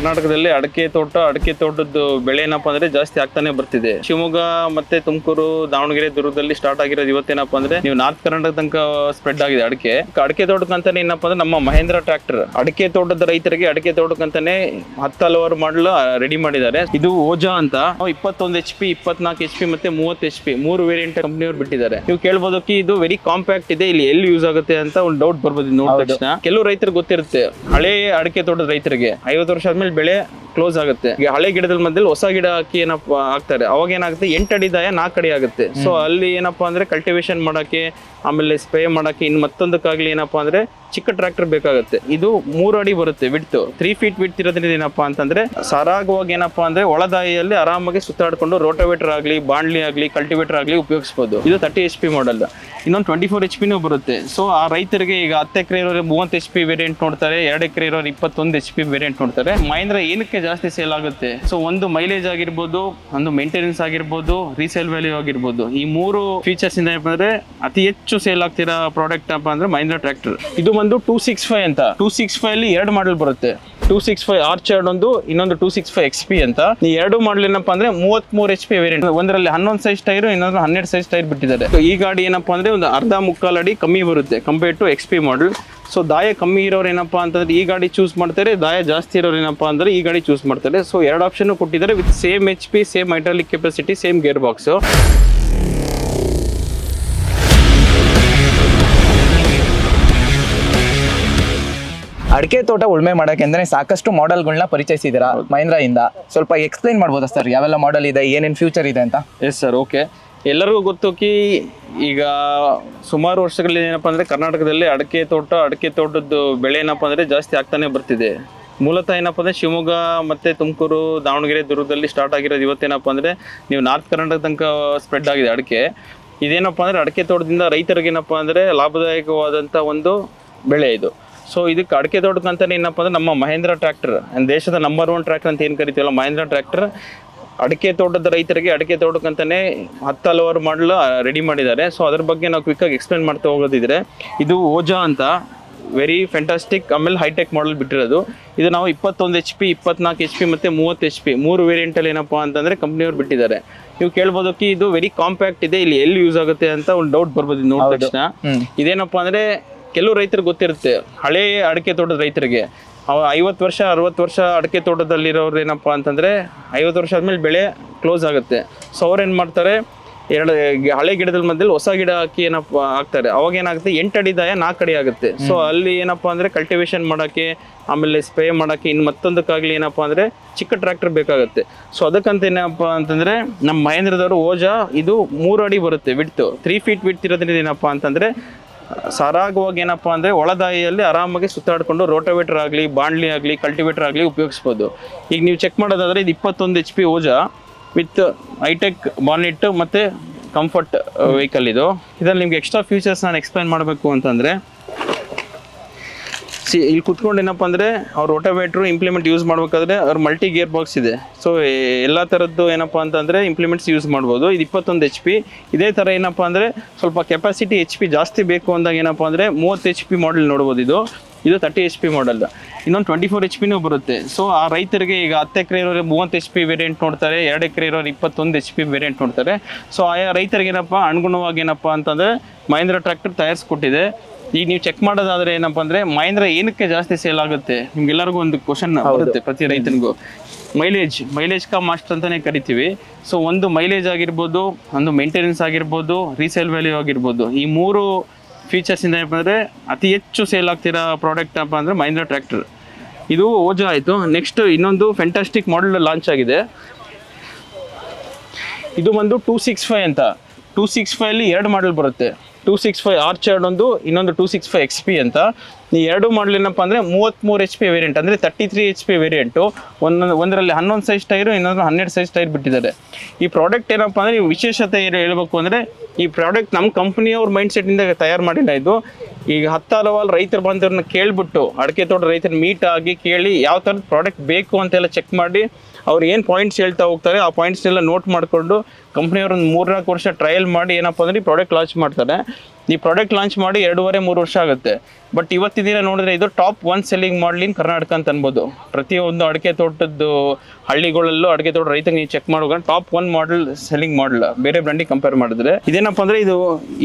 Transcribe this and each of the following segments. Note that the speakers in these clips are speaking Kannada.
ಕರ್ನಾಟಕದಲ್ಲಿ ಅಡಕೆ ತೋಟ ಅಡಕೆ ತೋಟದ ಬೆಳೆ ಏನಪ್ಪ ಅಂದ್ರೆ ಜಾಸ್ತಿ ಆಗ್ತಾನೆ ಬರ್ತಿದೆ. ಶಿವಮೊಗ್ಗ ಮತ್ತೆ ತುಮಕೂರು ದಾವಣಗೆರೆ ದುರ್ಗದಲ್ಲಿ ಸ್ಟಾರ್ಟ್ ಆಗಿರೋದು ಇವತ್ತೇನಪ್ಪ ಅಂದ್ರೆ ನೀವು ನಾರ್ತ್ ಕರ್ನಾಟಕ ತನಕ ಸ್ಪ್ರೆಡ್ ಆಗಿದೆ ಅಡಕೆ. ಅಡಕೆ ತೋಟಕ್ಕಂತಾನೆ ಏನಪ್ಪ ಅಂದ್ರೆ ನಮ್ಮ ಮಹೇಂದ್ರ ಟ್ರಾಕ್ಟರ್ ಅಡಕೆ ತೋಟದ ರೈತರಿಗೆ ಅಡಕೆ ತೋಟಕ್ಕಂತಾನೆ ಹತ್ತು ಹಲವಾರು ಮಾಡಲು ರೆಡಿ ಮಾಡಿದ್ದಾರೆ. ಇದು ಓಜಾ ಅಂತ. ಇಪ್ಪತ್ತೊಂದು ಎಚ್ ಪಿ ಇಪ್ಪತ್ನಾಲ್ಕು ಎಚ್ ಪಿ ಮತ್ತೆ ಮೂವತ್ತು ಎಚ್ ಪಿ ಮೂರು ವೇರಿಯಂಟ್ ಕಂಪ್ನಿಯವರು ಬಿಟ್ಟಿದ್ದಾರೆ. ನೀವು ಕೇಳ್ಬೋದಕ್ಕೆ ಇದು ವೆರಿ ಕಾಂಪ್ಯಾಕ್ಟ್ ಇದೆ. ಇಲ್ಲಿ ಎಲ್ಲಿ ಯೂಸ್ ಆಗುತ್ತೆ ಅಂತ ಒಂದು ಡೌಟ್ ಬರ್ಬೋದು. ನೋಡಿದ ತಕ್ಷಣ. ಕೆಲವು ರೈತರಿಗೆ ಗೊತ್ತಿರುತ್ತೆ. ಹಳೆ ಅಡಕೆ ತೋಟದ ರೈತರಿಗೆ. ಐವತ್ತು ವರ್ಷ ಆದ್ಮೇಲೆ ಬೆಳೆ ಕ್ಲೋಸ್ ಆಗುತ್ತೆ. ಈಗ ಹಳೆ ಗಿಡದ ಮಧ್ಯದಲ್ಲಿ ಹೊಸ ಗಿಡ ಹಾಕಿ ಏನಪ್ಪ ಹಾಕ್ತಾರೆ. ಅವಾಗ ಏನಾಗುತ್ತೆ? ಎಂಟು ಅಡಿ ದಾಯ ನಾಲ್ಕು ಅಡಿ ಆಗುತ್ತೆ. ಸೊ ಅಲ್ಲಿ ಏನಪ್ಪಾ ಅಂದ್ರೆ ಕಲ್ಟಿವೇಶನ್ ಮಾಡೋಕೆ ಆಮೇಲೆ ಸ್ಪ್ರೇ ಮಾಡೋಕೆ ಇನ್ನು ಮತ್ತೊಂದಕ್ಕಾಗ್ಲಿ ಏನಪ್ಪಾ ಅಂದ್ರೆ ಚಿಕ್ಕ ಟ್ರ್ಯಾಕ್ಟರ್ ಬೇಕಾಗುತ್ತೆ. ಇದು ಮೂರು ಅಡಿ ಬರುತ್ತೆ ವಿಡ್ತು ತ್ರೀ ಫೀಟ್ ವಿಡ್ತ್ ಇರೋದ್ರಿಂದ ಏನಪ್ಪಾ ಅಂತಂದ್ರೆ ಸರಾಗವಾಗಿ ಏನಪ್ಪಾ ಅಂದ್ರೆ ಒಳದಾಯಿಯಲ್ಲಿ ಆರಾಮಾಗಿ ಸುತ್ತಾಡ್ಕೊಂಡು ರೋಟೋವೇಟರ್ ಆಗಲಿ ಬಾಂಡ್ಲಿ ಆಗಲಿ ಕಲ್ಟಿವೇಟರ್ ಆಗಲಿ ಉಪಯೋಗಿಸ್ಬೋದು. ಇದು ತರ್ಟಿ ಎಚ್ ಪಿ ಮಾಡಲ್ ಇನ್ನೊಂದು ಟ್ವೆಂಟಿ ಫೋರ್ ಎಚ್ ಪಿನೂ ಬರುತ್ತೆ. ಸೊ ಆ ರೈತರಿಗೆ ಈಗ ಹತ್ತು ಎಕರೆ ಇರೋರು ಮೂವತ್ತು ಎಚ್ ಪಿ ವೇರಿಯಂಟ್ ನೋಡ್ತಾರೆ, ಎರಡು ಎಕರೆ ಇರೋರು ಇಪ್ಪತ್ತೊಂದು ಎಚ್ ಪಿ ವೇರಿಯಂಟ್ ನೋಡ್ತಾರೆ. ಮಹೇಂದ್ರ, ಏನಕ್ಕೆ ಜಾಸ್ತಿ ಸೇಲ್ ಆಗುತ್ತೆ? ಸೊ ಒಂದು ಮೈಲೇಜ್ ಆಗಿರ್ಬೋದು, ಒಂದು ಮೇಂಟೆನೆನ್ಸ್ ಆಗಿರ್ಬೋದು ರೀಸೇಲ್ ವ್ಯಾಲ್ಯೂ ಆಗಿರ್ಬೋದು. ಈ ಮೂರು ಫೀಚರ್ಸ್ ಇಂದ ಅತಿ ಹೆಚ್ಚು ಸೇಲ್ ಆಗ್ತಿರೋ ಪ್ರಾಡಕ್ಟ್ ಅಪ್ಪ ಅಂದ್ರೆ ಮಹೇಂದ್ರ ಟ್ರ್ಯಾಕ್ಟರ್ ಇದು ಒಂದು ಟೂ ಸಿಕ್ಸ್ ಫೈವ್ ಅಂತ. ಟೂ ಸಿಕ್ಸ್ ಫೈವ್ ಅಲ್ಲಿ ಎರಡು ಮಾಡಲ್ ಬರುತ್ತೆ. ಟೂ ಸಿಕ್ಸ್ ಫೈವ್ ಆರ್ಚರ್ಡ್ ಒಂದು, ಇನ್ನೊಂದು two six five X P ಅಂತ. ಈ ಎರಡು ಮಾಡಲ್ ಏನಪ್ಪ ಅಂದ್ರೆ ಮೂವತ್ತ್ ಮೂರು ಎಚ್ ಪಿ ವೇರಿಯಂಟ್ ಒಂದರಲ್ಲಿ ಹನ್ನೊಂದು ಸೈಜ್ ಟೈರ್ ಇನ್ನೊಂದು ಹನ್ನೆರಡು ಸೈಜ್ ಟೈರ್ ಬಿಟ್ಟಿದ್ದಾರೆ. ಈ ಗಾಡಿ ಏನಪ್ಪಾ ಅಂದ್ರೆ ಒಂದು ಅರ್ಧ ಮುಕ್ಕಾಲು ಅಡಿ ಕಮ್ಮಿ ಬರುತ್ತೆ compare to X P model so ದಾಯ ಕಮ್ಮಿ ಇರೋರು ಏನಪ್ಪಾ ಅಂತಂದ್ರೆ ಈ ಗಾಡಿ ಚೂಸ್ ಮಾಡ್ತಾರೆ, ದಾಯ ಜಾಸ್ತಿ ಇರೋರು ಏನಪ್ಪ ಅಂದ್ರೆ ಈ ಗಾಡಿ ಚೂಸ್ ಮಾಡ್ತಾರೆ. ಸೊ ಎರಡು ಆಪ್ಷನ್ ಕೊಟ್ಟಿದ್ದಾರೆ with same H P same hydraulic capacity same gear box ಅಡಿಕೆ ತೋಟ ಉಳ್ಮೆ ಮಾಡಕ್ಕೆ ಸಾಕಷ್ಟು ಮಾಡೆಲ್ಗಳನ್ನ ಪರಿಚಯಿಸಿದ್ದೀರಾ ಮಹೇಂದ್ರ ಇಂದ? ಸ್ವಲ್ಪ ಎಕ್ಸ್ಪ್ಲೈನ್ ಮಾಡ್ಬೋದಾ ಸರ್ ಯಾವೆಲ್ಲ ಮಾಡೆಲ್ ಇದೆ ಏನೇನು ಫ್ಯೂಚರ್ ಇದೆ ಅಂತ? ಎಸ್ ಸರ್ ಓಕೆ ಎಲ್ಲರಿಗೂ ಗೊತ್ತು ಕಿ ಈಗ ಸುಮಾರು ವರ್ಷಗಳಲ್ಲಿ ಏನಪ್ಪ ಅಂದರೆ ಕರ್ನಾಟಕದಲ್ಲಿ ಅಡಿಕೆ ತೋಟ ಅಡಿಕೆ ತೋಟದ್ದು ಬೆಳೆ ಏನಪ್ಪ ಅಂದರೆ ಜಾಸ್ತಿ ಆಗ್ತಾನೆ ಬರ್ತಿದೆ. ಮೂಲತಃ ಏನಪ್ಪ ಅಂದರೆ ಶಿವಮೊಗ್ಗ ಮತ್ತು ತುಮಕೂರು ದಾವಣಗೆರೆ ದುರ್ಗದಲ್ಲಿ ಸ್ಟಾರ್ಟ್ ಆಗಿರೋದು ಇವತ್ತೇನಪ್ಪ ಅಂದರೆ ನೀವು ನಾರ್ತ್ ಕರ್ನಾಟಕ ತನಕ ಸ್ಪ್ರೆಡ್ ಆಗಿದೆ ಅಡಿಕೆ. ಇದೇನಪ್ಪ ಅಂದರೆ ಅಡಿಕೆ ತೋಟದಿಂದ ರೈತರಿಗೆ ಏನಪ್ಪ ಅಂದರೆ ಲಾಭದಾಯಕವಾದಂಥ ಒಂದು ಬೆಳೆ ಇದು. ಸೊ ಇದಕ್ಕೆ ಅಡಕೆ ತೋಟಕ್ಕಂತಾನೆ ಏನಪ್ಪ ಅಂದ್ರೆ ನಮ್ಮ ಮಹೇಂದ್ರ ಟ್ರ್ಯಾಕ್ಟರ್. ದೇಶದ ನಂಬರ್ ಒನ್ ಟ್ರ್ಯಾಕ್ಟರ್ ಅಂತ ಏನು ಕರಿತೀವಲ್ಲ ಮಹೇಂದ್ರ ಟ್ರ್ಯಾಕ್ಟರ್. ಅಡಿಕೆ ತೋಟದ ರೈತರಿಗೆ ಅಡಿಕೆ ತೋಟಕ್ಕಂತಾನೆ ಹತ್ತು ಹಲವಾರು ಮಾಡಲು ರೆಡಿ ಮಾಡಿದ್ದಾರೆ. ಸೊ ಅದ್ರ ಬಗ್ಗೆ ನಾವು ಕ್ವಿಕ್ಕಾಗಿ ಎಕ್ಸ್ಪ್ಲೇನ್ ಮಾಡ್ತಾ ಹೋಗೋದಿದ್ರೆ ಇದು ಓಜಾ ಅಂತ ವೆರಿ ಫ್ಯಾಂಟಾಸ್ಟಿಕ್ ಆಮೇಲೆ ಹೈಟೆಕ್ ಮಾಡಲ್ ಬಿಟ್ಟಿರೋದು. ಇದು ನಾವು ಇಪ್ಪತ್ತೊಂದು ಎಚ್ ಪಿ ಇಪ್ಪತ್ನಾಲ್ಕು ಎಚ್ ಪಿ ಮತ್ತು ಮೂವತ್ತು ಎಚ್ ಪಿ ಮೂರು ವೇರಿಯಂಟಲ್ಲಿ ಏನಪ್ಪ ಅಂತಂದರೆ ಕಂಪ್ನಿಯವ್ರು ಬಿಟ್ಟಿದ್ದಾರೆ. ನೀವು ಕೇಳ್ಬೋದಕ್ಕೆ ಇದು ವೆರಿ ಕಾಂಪ್ಯಾಕ್ಟ್ ಇದೆ ಇಲ್ಲಿ ಎಲ್ಲಿ ಯೂಸ್ ಆಗುತ್ತೆ ಅಂತ ಒಂದು ಡೌಟ್ ಬರ್ಬೋದು ಇದು ನೋಡಿದ ತಕ್ಷಣ. ಇದೇನಪ್ಪ ಅಂದರೆ ಕೆಲವು ರೈತರಿಗೆ ಗೊತ್ತಿರುತ್ತೆ ಹಳೆ ಅಡಿಕೆ ತೋಟದ ರೈತರಿಗೆ. ಅವ ಐವತ್ತು ವರ್ಷ ಅರವತ್ತು ವರ್ಷ ಅಡಿಕೆ ತೋಟದಲ್ಲಿರೋರು ಏನಪ್ಪ ಅಂತಂದರೆ ಐವತ್ತು ವರ್ಷ ಆದಮೇಲೆ ಬೆಳೆ ಕ್ಲೋಸ್ ಆಗುತ್ತೆ. ಸೊ ಅವ್ರು ಏನು ಮಾಡ್ತಾರೆ ಎರಡು ಹಳೆ ಗಿಡದ ಮಧ್ಯದಲ್ಲಿ ಹೊಸ ಗಿಡ ಹಾಕಿ ಏನಪ್ಪ ಹಾಕ್ತಾರೆ. ಅವಾಗ ಏನಾಗುತ್ತೆ ಎಂಟು ಅಡಿ ದಾಯ ನಾಲ್ಕು ಅಡಿ ಆಗುತ್ತೆ. ಸೊ ಅಲ್ಲಿ ಏನಪ್ಪ ಅಂದರೆ ಕಲ್ಟಿವೇಶನ್ ಮಾಡೋಕ್ಕೆ ಆಮೇಲೆ ಸ್ಪ್ರೇ ಮಾಡೋಕ್ಕೆ ಇನ್ನು ಮತ್ತೊಂದಕ್ಕಾಗಲಿ ಏನಪ್ಪ ಅಂದರೆ ಚಿಕ್ಕ ಟ್ರ್ಯಾಕ್ಟರ್ ಬೇಕಾಗುತ್ತೆ. ಸೊ ಅದಕ್ಕಂತ ಏನಪ್ಪ ಅಂತಂದರೆ ನಮ್ಮ ಮಹೇಂದ್ರದವರು ಓಜಾ ಇದು ಮೂರು ಅಡಿ ಬರುತ್ತೆ ವಿಡ್ತು ತ್ರೀ ಫೀಟ್ ವಿಡ್ತ್ ಇರೋದ್ರಿಂದ ಏನಪ್ಪ ಅಂತಂದರೆ ಸರಾಗವಾಗಿ ಏನಪ್ಪ ಅಂದರೆ ಒಳದಾಯಿಯಲ್ಲಿ ಆರಾಮಾಗಿ ಸುತ್ತಾಡಿಕೊಂಡು ರೋಟೋವೇಟರ್ ಆಗಲಿ, ಬಾಂಡ್ಲಿ ಆಗಲಿ ಕಲ್ಟಿವೇಟರ್ ಆಗಲಿ ಉಪಯೋಗಿಸ್ಬೋದು. ಈಗ ನೀವು ಚೆಕ್ ಮಾಡೋದಾದರೆ ಇದು ಇಪ್ಪತ್ತೊಂದು H P Oja with hitech bonnet ಮತ್ತು ಕಂಫರ್ಟ್ ವೆಹಿಕಲ್ ಇದು. ಇದರಲ್ಲಿ ನಿಮ್ಗೆ ಎಕ್ಸ್ಟ್ರಾ ಫ್ಯೂಚರ್ಸ್ ನಾನು ಎಕ್ಸ್ಪ್ಲೈನ್ ಮಾಡಬೇಕು ಅಂತಂದರೆ ಸಿ, ಇಲ್ಲಿ ಕುತ್ಕೊಂಡು ಏನಪ್ಪ ಅಂದರೆ ಅವ್ರು ರೋಟೋವೇಟ್ರು ಇಂಪ್ಲಿಮೆಂಟ್ ಯೂಸ್ ಮಾಡಬೇಕಾದ್ರೆ ಅವ್ರ ಮಲ್ಟಿ ಗೇರ್ ಬಾಕ್ಸ್ ಇದೆ ಸೊ ಎಲ್ಲ ಥರದ್ದು ಏನಪ್ಪ ಅಂತಂದರೆ ಇಂಪ್ಲಿಮೆಂಟ್ಸ್ ಯೂಸ್ ಮಾಡ್ಬೋದು. ಇದು ಇಪ್ಪತ್ತೊಂದು ಎಚ್ ಪಿ ಇದೇ ಥರ ಏನಪ್ಪ ಅಂದರೆ ಸ್ವಲ್ಪ ಕೆಪಾಸಿಟಿ ಎಚ್ ಪಿ ಜಾಸ್ತಿ ಬೇಕು ಅಂದಾಗ ಏನಪ್ಪ ಅಂದರೆ ಮೂವತ್ತು ಎಚ್ ಪಿ ಮಾಡೆಲ್ ನೋಡ್ಬೋದು ಇದು. ಇದು ತರ್ಟಿ ಎಚ್ ಪಿ ಮಾಡೆಲ್ ಇನ್ನೊಂದು ಟ್ವೆಂಟಿ ಫೋರ್ ಎಚ್ ಪಿನೂ ಬರುತ್ತೆ. ಸೊ ಆ ರೈತರಿಗೆ ಈಗ ಹತ್ತು ಎಕರೆ ಇರೋರು ಮೂವತ್ತು ಎಚ್ ಪಿ ವೇರಿಯಂಟ್ ನೋಡ್ತಾರೆ, ಎರಡು ಎಕರೆ ಇರೋರು ಇಪ್ಪತ್ತೊಂದು ಎಚ್ ಪಿ ವೇರಿಯಂಟ್ ನೋಡ್ತಾರೆ. ಸೊ ಆಯಾ ರೈತರಿಗೆ ಏನಪ್ಪ ಅನುಗುಣವಾಗಿ ಏನಪ್ಪ ಅಂತಂದರೆ ಮಹೇಂದ್ರ ಟ್ರ್ಯಾಕ್ಟರ್ ತಯಾರಿಸ್ಕೊಟ್ಟಿದೆ. ಈಗ ನೀವು ಚೆಕ್ ಮಾಡೋದಾದ್ರೆ ಏನಪ್ಪ ಅಂದ್ರೆ ಮಹೇಂದ್ರ ಏನಕ್ಕೆ ಜಾಸ್ತಿ ಸೇಲ್ ಆಗುತ್ತೆ? ನಿಮ್ಗೆಲ್ಲರಿಗೂ ಒಂದು ಕ್ವಶನ್ ಬರುತ್ತೆ ಪ್ರತಿ ರೈತನಿಗೂ. ಮೈಲೇಜ್ ಮೈಲೇಜ್ ಕಾ ಮಾಸ್ಟರ್ ಅಂತಾನೆ ಕರಿತೀವಿ. ಸೊ ಒಂದು ಮೈಲೇಜ್ ಆಗಿರ್ಬೋದು ಒಂದು ಮೇಂಟೆನೆನ್ಸ್ ಆಗಿರ್ಬೋದು ರೀಸೇಲ್ ವ್ಯಾಲ್ಯೂ ಆಗಿರ್ಬೋದು ಈ ಮೂರು ಫೀಚರ್ಸ್ ಇಂದ ಏನಪ್ಪ ಅಂದ್ರೆ ಅತಿ ಹೆಚ್ಚು ಸೇಲ್ ಆಗ್ತಿರೋ ಪ್ರಾಡಕ್ಟ್ ಅಪ್ಪ ಅಂದ್ರೆ ಮಹೇಂದ್ರ ಟ್ರ್ಯಾಕ್ಟರ್ ಇದು ಓಜಾ ಆಯಿತು. ನೆಕ್ಸ್ಟ್ ಇನ್ನೊಂದು ಫೆಂಟಾಸ್ಟಿಕ್ ಮಾಡೆಲ್ ಲಾಂಚ್ ಆಗಿದೆ. ಇದು ಬಂದು ಟೂ ಸಿಕ್ಸ್ ಫೈವ್ ಅಂತ. ಟೂ ಸಿಕ್ಸ್ ಫೈವಲ್ಲಿ ಎರಡು ಮಾಡಲ್ ಬರುತ್ತೆ. ಟೂ ಸಿಕ್ಸ್ ಫೈವ್ ಆರ್ಚರ್ಡ್ ಒಂದು ಇನ್ನೊಂದು two six five X P ಅಂತ. ಈ ಎರಡು ಮಾಡಲ್ ಏನಪ್ಪ ಅಂದರೆ ಮೂವತ್ತ್ಮೂರು ಎಚ್ ಪಿ ವೇರಿಯಂಟ್ ಅಂದರೆ thirty three H P variant ಒಂದೊಂದು ಒಂದರಲ್ಲಿ ಹನ್ನೊಂದು ಸೈಜ್ ಟೈರು ಇನ್ನೊಂದು ಹನ್ನೆರಡು ಸೈಜ್ ಟೈರ್ ಬಿಟ್ಟಿದ್ದಾರೆ. ಈ ಪ್ರಾಡಕ್ಟ್ ಏನಪ್ಪ ಅಂದರೆ ವಿಶೇಷತೆ ಏನು ಹೇಳಬೇಕು ಅಂದರೆ ಈ ಪ್ರಾಡಕ್ಟ್ ನಮ್ಮ ಕಂಪ್ನಿಯವ್ರ ಮೈಂಡ್ ಸೆಟ್ಟಿಂದ ತಯಾರು ಮಾಡಿಲ್ಲ ಇದು. ಈಗ ಹತ್ತು ಹಲವಾರು ರೈತರು ಬಂದವ್ರನ್ನ ಕೇಳಿಬಿಟ್ಟು, ಅಡಿಕೆ ತೋಟ ರೈತರ ಮೀಟ್ ಆಗಿ ಕೇಳಿ ಯಾವ ಥರದ ಪ್ರಾಡಕ್ಟ್ ಬೇಕು ಅಂತೆಲ್ಲ ಚೆಕ್ ಮಾಡಿ, ಅವ್ರು ಏನು ಪಾಯಿಂಟ್ಸ್ ಹೇಳ್ತಾ ಹೋಗ್ತಾರೆ ಆ ಪಾಯಿಂಟ್ಸ್ನೆಲ್ಲ ನೋಟ್ ಮಾಡಿಕೊಂಡು ಕಂಪ್ನಿಯವ್ರು ಒಂದು ಮೂರ್ನಾಲ್ಕು ವರ್ಷ ಟ್ರಯಲ್ ಮಾಡಿ ಏನಪ್ಪ ಅಂದರೆ ಈ ಪ್ರಾಡಕ್ಟ್ ಲಾಂಚ್ ಮಾಡ್ತಾರೆ. ಈ ಪ್ರಾಡಕ್ಟ್ ಲಾಂಚ್ ಮಾಡಿ ಎರಡೂವರೆ, ಮೂರು ವರ್ಷ ಆಗುತ್ತೆ. ಬಟ್ ಇವತ್ತಿನ ದಿನ ನೋಡಿದ್ರೆ ಇದು ಟಾಪ್ ಒನ್ ಸೆಲ್ಲಿಂಗ್ ಮಾಡಲಿ ಕರ್ನಾಟಕ ಅಂತ ಅನ್ಬೋದು. ಪ್ರತಿಯೊಂದು ಅಡಿಕೆ ತೋಟದ್ದು ಹಳ್ಳಿಗಳಲ್ಲೂ ಅಡಿಕೆ ತೋಟ ರೈತರಿಗೆ ನೀವು ಚೆಕ್ ಮಾಡುವಾಗ top one model selling model. ಬೇರೆ ಬ್ರ್ಯಾಂಡಿಗೆ ಕಂಪೇರ್ ಮಾಡಿದ್ರೆ. ಇದೇನಪ್ಪ ಅಂದರೆ ಇದು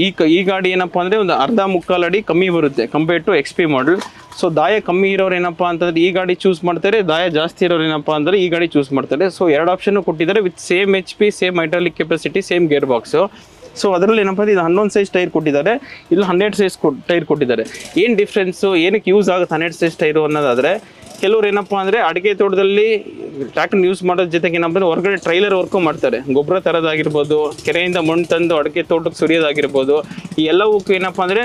ಈ ಕ- ಈ ಗಾಡಿ ಏನಪ್ಪ ಅಂದರೆ ಒಂದು ಅರ್ಧ ಮುಕ್ಕಾಲು ಅಡಿ ಕಮ್ಮಿ ಬರುತ್ತೆ compare to X P model so ದಾಯ ಕಮ್ಮಿ ಇರೋರು ಏನಪ್ಪ ಅಂತಂದ್ರೆ ಈ ಗಾಡಿ ಚೂಸ್ ಮಾಡ್ತಾರೆ, ದಾಯ ಜಾಸ್ತಿ ಇರೋರು ಏನಪ್ಪ ಅಂದರೆ ಈ ಗಾಡಿ ಚೂಸ್ ಮಾಡ್ತಾರೆ. ಸೊ ಎರಡು ಆಪ್ಷನ್ನು ಕೊಟ್ಟಿದ್ದಾರೆ with same H P same hydraulic capacity same gear box so ಅದರಲ್ಲಿ ಏನಪ್ಪ ಅಂದರೆ ಇದು ಹನ್ನೊಂದು ಸೈಜ್ ಟೈರ್ ಕೊಟ್ಟಿದ್ದಾರೆ. ಇಲ್ಲಿ ಹನ್ನೆರಡು ಸೈಜ್ ಟೈರ್ ಕೊಟ್ಟಿದ್ದಾರೆ. ಏನು ಡಿಫ್ರೆನ್ಸು ಏನಕ್ಕೆ ಯೂಸ್ ಆಗುತ್ತೆ ಹನ್ನೆರಡು ಸೈಜ್ ಟೈರು ಅನ್ನೋದಾದರೆ, ಕೆಲವ್ರು ಏನಪ್ಪ ಅಂದರೆ ಅಡಿಕೆ ತೋಟದಲ್ಲಿ ಟ್ರ್ಯಾಕ್ಟರ್ ಯೂಸ್ ಮಾಡೋದ್ರ ಜೊತೆಗೆ ಏನಪ್ಪ ಅಂದ್ರೆ ಹೊರಗಡೆ ಟ್ರೈಲರ್ ವರ್ಕು ಮಾಡ್ತಾರೆ. ಗೊಬ್ಬರ ತರೋದಾಗಿರ್ಬೋದು ಕೆರೆಯಿಂದ ಮಣ್ಣು ತಂದು ಅಡಿಕೆ ತೋಟಕ್ಕೆ ಸುರಿಯೋದಾಗಿರ್ಬೋದು ಈ ಎಲ್ಲವಕ್ಕೂ ಏನಪ್ಪ ಅಂದರೆ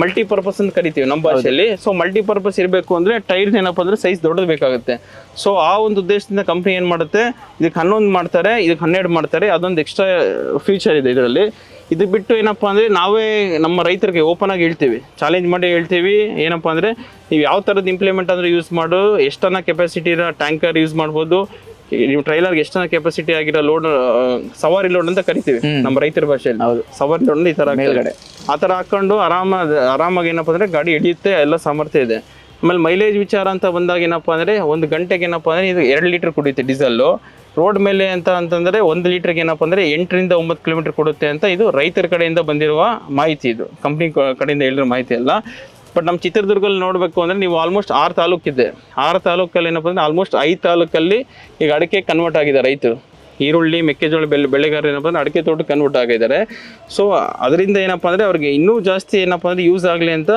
ಮಲ್ಟಿಪರ್ಪಸ್ ಅಂತ ಕರಿತೀವಿ ನಮ್ಮ ಭಾಷೆಯಲ್ಲಿ. ಸೊ ಮಲ್ಟಿಪರ್ಪಸ್ ಇರಬೇಕು ಅಂದರೆ ಟೈರ್ ಏನಪ್ಪ ಅಂದರೆ ಸೈಜ್ ದೊಡ್ಡದು ಬೇಕಾಗುತ್ತೆ. ಸೊ ಆ ಒಂದು ಉದ್ದೇಶದಿಂದ ಕಂಪ್ನಿ ಏನು ಮಾಡುತ್ತೆ? ಇದಕ್ಕೆ ಹನ್ನೊಂದು ಮಾಡ್ತಾರೆ ಇದಕ್ಕೆ ಹನ್ನೆರಡು ಮಾಡ್ತಾರೆ ಅದೊಂದು ಎಕ್ಸ್ಟ್ರಾ ಫೀಚರ್ ಇದೆ ಇದರಲ್ಲಿ. ಇದು ಬಿಟ್ಟು ಏನಪ್ಪ ಅಂದರೆ ನಾವೇ ನಮ್ಮ ರೈತರಿಗೆ ಓಪನ್ ಆಗಿ ಹೇಳ್ತೀವಿ ಚಾಲೆಂಜ್ ಮಾಡಿ ಹೇಳ್ತೀವಿ. ಏನಪ್ಪ ಅಂದರೆ ನೀವು ಯಾವ ಥರದ್ದು ಇಂಪ್ಲಿಮೆಂಟ್ ಅಂದರೆ ಯೂಸ್ ಮಾಡು ಎಷ್ಟನ್ನ ಕೆಪಾಸಿಟಿ ಇರೋ ಟ್ಯಾಂಕರ್ ಯೂಸ್ ಮಾಡ್ಬೋದು. ನೀವು ಟ್ರೈಲರ್ಗೆ ಎಷ್ಟನ್ನ ಕೆಪಾಸಿಟಿ ಆಗಿರೋ ಲೋಡ್ ಸವಾರಿ ಲೋಡ್ ಅಂತ ಕರಿತೀವಿ ನಮ್ಮ ರೈತರ ಭಾಷೆಯಲ್ಲಿ. ಹೌದು. ಸವಾರಿ ಲೋಡ್ ಈ ಥರ ಮೇಲ್ಗಡೆ. ಆ ಥರ ಹಾಕೊಂಡು ಆರಾಮ ಆರಾಮಾಗಿ ಏನಪ್ಪ ಅಂದರೆ ಗಾಡಿ ಹಿಡಿಯುತ್ತೆ ಎಲ್ಲ ಸಾಮರ್ಥ್ಯ ಇದೆ. ಆಮೇಲೆ ಮೈಲೇಜ್ ವಿಚಾರ ಅಂತ ಬಂದಾಗ ಏನಪ್ಪ ಅಂದರೆ ಒಂದು ಗಂಟೆಗೆ ಏನಪ್ಪ ಅಂದರೆ ಇದು ಎರಡು ಲೀಟರ್ ಕುಡಿಯುತ್ತೆ ಡೀಸೆಲ್ಲು ರೋಡ್ ಮೇಲೆ ಅಂತ ಅಂತಂದರೆ ಒಂದು ಲೀಟರ್ಗೆ ಏನಪ್ಪ ಅಂದರೆ ಎಂಟರಿಂದ ಒಂಬತ್ತು ಕಿಲೋಮೀಟರ್ ಕೊಡುತ್ತೆ ಅಂತ ಇದು ರೈತರ ಕಡೆಯಿಂದ ಬಂದಿರುವ ಮಾಹಿತಿ ಇದು. ಕಂಪ್ನಿ ಕಡೆಯಿಂದ ಹೇಳಿರೋ ಮಾಹಿತಿ ಅಲ್ಲ. ಬಟ್ ನಮ್ಮ ಚಿತ್ರದುರ್ಗದಲ್ಲಿ ನೋಡಬೇಕು ಅಂದರೆ ನೀವು ಆಲ್ಮೋಸ್ಟ್ ಆರು ತಾಲೂಕಿದೆ. ಆರು ತಾಲೂಕಲ್ಲಿ ಏನಪ್ಪ ಅಂದರೆ ಆಲ್ಮೋಸ್ಟ್ ಐದು ತಾಲೂಕಲ್ಲಿ ಈಗ ಅಡಿಕೆ ಕನ್ವರ್ಟ್ ಆಗಿದೆ ರೈತರು. ಈರುಳ್ಳಿ ಮೆಕ್ಕೆಜೋಳ ಬೆಳೆ ಬೆಳೆಗಾರರು ಏನಪ್ಪ ಅಂದರೆ ಅಡಿಕೆ ತೋಟಕ್ಕೆ ಕನ್ವರ್ಟ್ ಆಗಿದ್ದಾರೆ. ಸೊ ಅದರಿಂದ ಏನಪ್ಪ ಅಂದರೆ ಅವ್ರಿಗೆ ಇನ್ನೂ ಜಾಸ್ತಿ ಏನಪ್ಪ ಅಂದರೆ ಯೂಸ್ ಆಗಲಿ ಅಂತ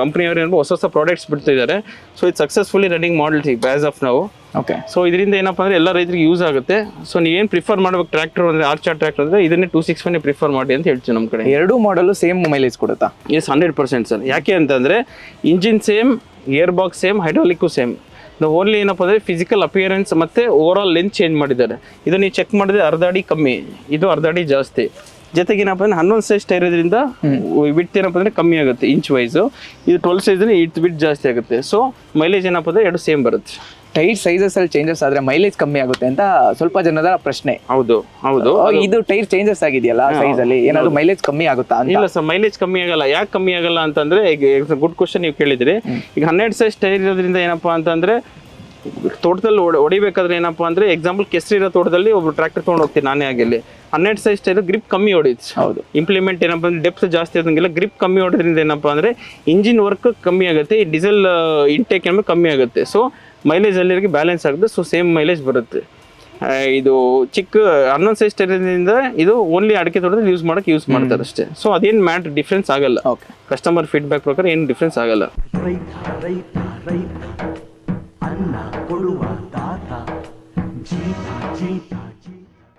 ಕಂಪ್ನಿಯವರು ಏನಪ್ಪ ಹೊಸ ಹೊಸ ಪ್ರಾಡಕ್ಟ್ಸ್ ಬಿಡ್ತಿದ್ದಾರೆ. ಸೊ ಇದು ಸಕ್ಸಸ್ಫುಲಿ ರನ್ನಿಂಗ್ ಮಾಡಲ್ಸ್ ಈಗ ಬ್ಯಾಸ್ ಆಫ್ ನಾವು ಓಕೆ ಸೊ ಇದರಿಂದ ಏನಪ್ಪ ಅಂದರೆ ಎಲ್ಲ ರೈತರಿಗೆ ಯೂಸ್ ಆಗುತ್ತೆ. ಸೊ ನೀವೇನು ಪ್ರಿಫರ್ ಮಾಡಬೇಕು ಟ್ರ್ಯಾಕ್ಟರ್ ಅಂದರೆ ಆರ್ಚಾರ್ ಟ್ರ್ಯಾಕ್ಟರ್ ಅಂದರೆ ಇದನ್ನೇ ಟೂ ಸಿಕ್ಸ್ ಒನ್ ಪ್ರಿಫರ್ ಮಾಡಿ ಅಂತ ಹೇಳ್ತೀವಿ ನಮ್ಮ ಕಡೆ. ಎರಡು ಮಾಡಲು ಸೇಮ್ ಮೈಲೇಜ್ ಕೊಡುತ್ತಾ? ಎಸ್ ಹಂಡ್ರೆಡ್ ಪರ್ಸೆಂಟ್ ಸರ್ ಯಾಕೆ ಅಂತಂದರೆ engine same air box same hydraulic same the only ಏನಪ್ಪ ಅಂದರೆ ಫಿಸಿಕಲ್ ಅಪಿಯರೆನ್ಸ್ ಮತ್ತು ಓವರ್ ಆಲ್ ಲೆಂತ್ ಚೇಂಜ್ ಮಾಡಿದ್ದಾರೆ. ಇದು ನೀವು ಚೆಕ್ ಮಾಡಿದ್ರೆ ಅರ್ಧ ಅಡಿ ಕಮ್ಮಿ. ಇದು ಅರ್ಧ ಅಡಿ ಜಾಸ್ತಿ. ಜೊತೆಗೆ ಏನಪ್ಪ ಅಂದರೆ ಹನ್ನೊಂದು ಸೈಜ್ ಟೈರ್ ಇರೋದ್ರಿಂದ ವಿಟ್ ಏನಪ್ಪ ಅಂದರೆ ಕಮ್ಮಿ ಆಗುತ್ತೆ ಇಂಚ್ ವೈಸು ಇದು ಟ್ವೆಲ್ ಸೈಜ್ ಇಟ್ ಬಿಟ್ ಜಾಸ್ತಿ ಆಗುತ್ತೆ. ಸೊ ಮೈಲೇಜ್ ಏನಪ್ಪ ಅಂದರೆ ಎರಡು ಸೇಮ್ ಬರುತ್ತೆ. ಟೈರ್ ಸೈಜಸ್ ಅಲ್ಲಿ ಚೇಂಜಸ್ ಆದ್ರೆ ಮೈಲೇಜ್ ಕಮ್ಮಿ ಆಗುತ್ತೆ ಅಂತ ಸ್ವಲ್ಪ ಜನದ ಪ್ರಶ್ನೆ. ಹೌದು ಹೌದು. ಇದು ಟೈರ್ ಚೇಂಜಸ್ ಆಗಿದೆಯಲ್ಲ ಸೈಜ್ ಅಲ್ಲಿ? ಏನಾದ್ರು ಮೈಲೇಜ್ ಕಮ್ಮಿ ಆಗುತ್ತಾ ಇಲ್ಲ ಸರ್ ಮೈಲೇಜ್ ಕಮ್ಮಿ ಆಗಲ್ಲ. ಯಾಕೆ ಕಮ್ಮಿ ಆಗಲ್ಲ ಅಂತಂದ್ರೆ ಈಗ ಗುಡ್ ಕ್ವಶನ್ ನೀವು ಕೇಳಿದ್ರಿ. ಈಗ ಹನ್ನೆರಡು ಸೈಜ್ ಟೈರ್ ಇರೋದ್ರಿಂದ ಏನಪ್ಪಾ ಅಂತಂದ್ರೆ ತೋಟದಲ್ಲಿ ಹೊಡಿ ಹೊಡಿಬೇಕಾದ್ರೆ ಏನಪ್ಪಾ ಅಂದ್ರೆ ಎಕ್ಸಾಂಪಲ್ ಕೆಸರಿರೋ ತೋಟದಲ್ಲಿ ಒಬ್ರು ಟ್ರ್ಯಾಕ್ಟರ್ ತಗೊಂಡು ಹೋಗ್ತೀನಿ ನಾನೇ ಆಗಿಲ್ಲಿ. ಹನ್ನೆರಡು ಸೈಜ್ ಟೈರ್ ಗ್ರಿಪ್ ಕಮ್ಮಿ ಹೊಡಿತು ಹೌದು. ಇಂಪ್ಲಿಮೆಂಟ್ ಏನಪ್ಪ ಅಂದ್ರೆ ಡೆಪ್ತ್ ಜಾಸ್ತಿ ಆದಂಗೆಲ್ಲ ಗ್ರಿಪ್ ಕಮ್ಮಿ ಹೊಡೋದ್ರಿಂದ ಏನಪ್ಪಾ ಅಂದ್ರೆ ಇಂಜಿನ್ ವರ್ಕ್ ಕಮ್ಮಿ ಆಗುತ್ತೆ ಡೀಸೆಲ್ ಇಂಟೇಕ್ ಏನಪ್ಪ ಕಮ್ಮಿ ಆಗುತ್ತೆ. ಸೊ ಮೈಲೇಜ್ ಅಲ್ಲಿಗೆ ಬ್ಯಾಲೆನ್ಸ್ ಆಗುತ್ತೆ. ಸೊ ಸೇಮ್ ಮೈಲೇಜ್ ಬರುತ್ತೆ. ಇದು ಚಿಕ್ಕ ಹನ್ನೊಂದು ಸೈಜ್ ಟೈರಿಂದ ಇದು ಓನ್ಲಿ ಅಡಿಕೆ ತೋಟದಲ್ಲಿ ಯೂಸ್ ಮಾಡಕ್ಕೆ ಯೂಸ್ ಮಾಡ್ತಾರೆ ಅಷ್ಟೇ. ಸೊ ಅದೇನು ಮ್ಯಾಟ್ ಡಿಫ್ರೆನ್ಸ್ ಆಗಲ್ಲ. ಓಕೆ ಕಸ್ಟಮರ್ ಫೀಡ್ಬ್ಯಾಕ್ ಪ್ರಕಾರ ಏನು ಡಿಫ್ರೆನ್ಸ್ ಆಗಲ್ಲ.